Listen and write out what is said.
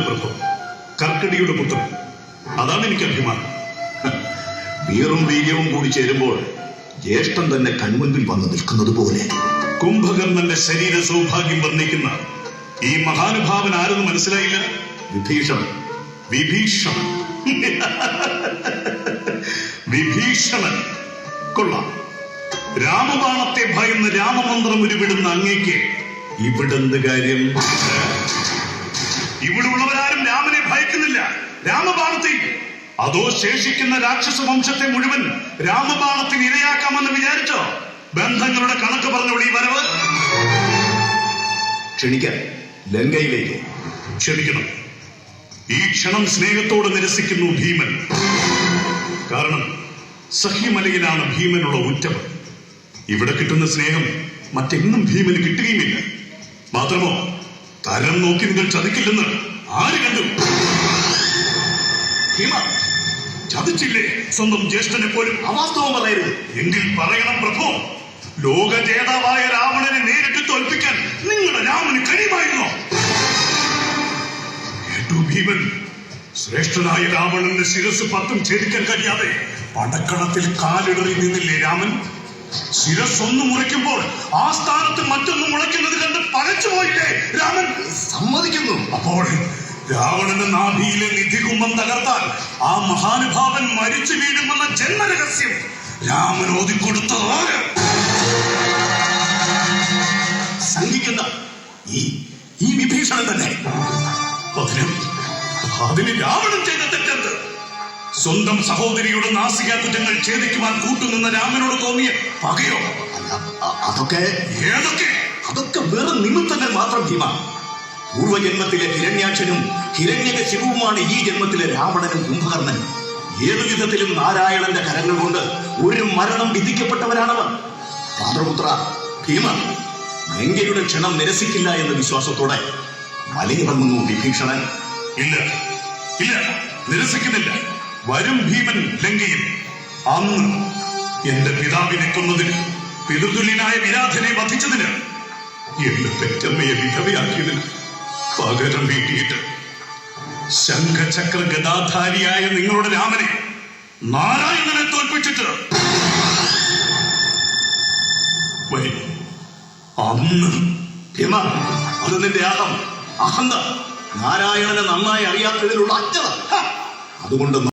പ്രഭു. കർക്കടിയുടെ പുത്രൻ. അതാണ് എനിക്ക് അഭിമാനം. വീറും വീര്യവും കൂടി ചേരുമ്പോൾ ജ്യേഷ്ഠൻ തന്നെ കൺമുൻപിൽ വന്നു നിൽക്കുന്നത് പോലെ. കുംഭകർണന്റെ ശരീര സൗഭാഗ്യം വർണിക്കുന്ന ഈ മഹാനുഭാവൻ ആരെന്ന് മനസ്സിലായില്ല? വിഭീഷണൻ. വിഭീഷണൻ. വിഭീഷണൻ. കൊള്ളാം. രാമബാണത്തെ ഭയന്ന് രാമമന്ത്രം ഉരുവിടുന്ന അങ്ങേക്ക് ഇവിടെന്ത് കാര്യം? ഇവിടെ ഉള്ളവരാരും രാമനെ ഭയക്കുന്നില്ല. രാമബാണത്തെ അതോ ശേഷിക്കുന്ന രാക്ഷസ വംശത്തെ മുഴുവൻ രാമബാണത്തിന് ഇരയാക്കാമെന്ന് വിചാരിച്ചോ? ബന്ധങ്ങളുടെ കണക്ക് പറഞ്ഞോളി വരവ്. ക്ഷണിക്കാൻ ലങ്കയിലേക്ക്. ക്ഷണിക്കണം. ഈ ക്ഷണം സ്നേഹത്തോട് നിരസിക്കുന്നു ഭീമൻ. കാരണം സഹ്യമലയിലാണ് ഭീമനുള്ള ഉറ്റവ് ഇവിടെ കിട്ടുന്ന സ്നേഹം മറ്റെന്നും ഭീമന് കിട്ടുകയുമില്ല. മാത്രമോ? തരം നോക്കി നിങ്ങൾ ചതിക്കില്ലെന്ന് ആര് കണ്ടു? ചതിച്ചില്ലേ? സ്വന്തം ജ്യേഷ്ഠനെ പോലും അവാസ്തവം പറയരുത് എങ്കിൽ പറയണം പ്രഭു ലോക ജേതാവായ രാവണനെ നേരിട്ട് തോൽപ്പിക്കാൻ നിങ്ങളുടെ രാമന് കഴിയുമായിരുന്നോ? കേട്ടു ഭീമൻ ശ്രേഷ്ഠനായ രാവണന്റെ ശിരസ് പത്തും ഛേദിക്കാൻ കഴിയാതെ പടക്കളത്തിൽ കാലിടറി നിന്നില്ലേ രാമൻ? ശിരസ് ഒന്ന് മുറിക്കുമ്പോൾ ആ സ്ഥാനത്ത് മറ്റൊന്ന് മുളയ്ക്കുന്നത് കണ്ട് പകച്ചു പോയില്ലേ രാമൻ? സമ്മതിക്കുന്നു. അപ്പോൾ രാവണന് നാഭിയിലെ നിധികുംഭം തകർത്താൽ ആ മഹാനുഭാവൻ മരിച്ചു വീഴുമെന്ന ജന്മരഹസ്യം രാമൻ ഓതിക്കൊടുത്തത്? സംഘിക്കുന്ന ഈ ഈ വിഭീഷണൻ തന്നെ. അതിന് അതിന് രാവണൻ ചെയ്ത തെറ്റെന്ത്? സ്വന്തം സഹോദരിയുടെ നാസിക കുറ്റങ്ങൾ ഛേദിക്കുവാൻ കൂട്ടുനിന്ന രാമനോട് തോന്നിയ പകയോ? അല്ല അതൊക്കെ ഏതൊക്കെ? അതൊക്കെ വെറും നിമിത്തങ്ങൾ മാത്രം ഭീമ. പൂർവജന്മത്തിലെ ഹിരണ്യാക്ഷനും ഹിരണ്യക ശിവുമാണ് ഈ ജന്മത്തിലെ രാവണനും കുംഭകർണനും. ഏതു വിധത്തിലും നാരായണന്റെ കരങ്ങൾ കൊണ്ട് ഒരു മരണം വിധിക്കപ്പെട്ടവരാണവർ. പാത്രപുത്ര ഭീമ ലങ്കയുടെ ക്ഷണം നിരസിക്കില്ല എന്ന വിശ്വാസത്തോടെ മലയിറങ്ങുന്നു വിഭീഷണൻ ഇല്ല. ഇല്ല. നിരസിക്കുന്നില്ല. വരും ഭീമൻ ലങ്കയിൽ. അന്ന് എന്റെ പിതാവിനെ കൊന്നതിന് പിതൃതുല്യനായ വിരാധനെ വധിച്ചതിന് എന്റെ പെറ്റമ്മയെ വിധവയാക്കിയതിന് പകരം വീട്ടിയിട്ട് ശംഖചക്ര ഗതാധാരിയായ നിങ്ങളുടെ രാമനെ നാരായണനെ തോൽപ്പിച്ചിട്ട് അന്ന് ഭീമ അത് നിന്റെ അഹം അഹന്ത. നാരായണനെ നന്നായി അറിയാത്തതിലുള്ള അജ്ഞത അതുകൊണ്ട്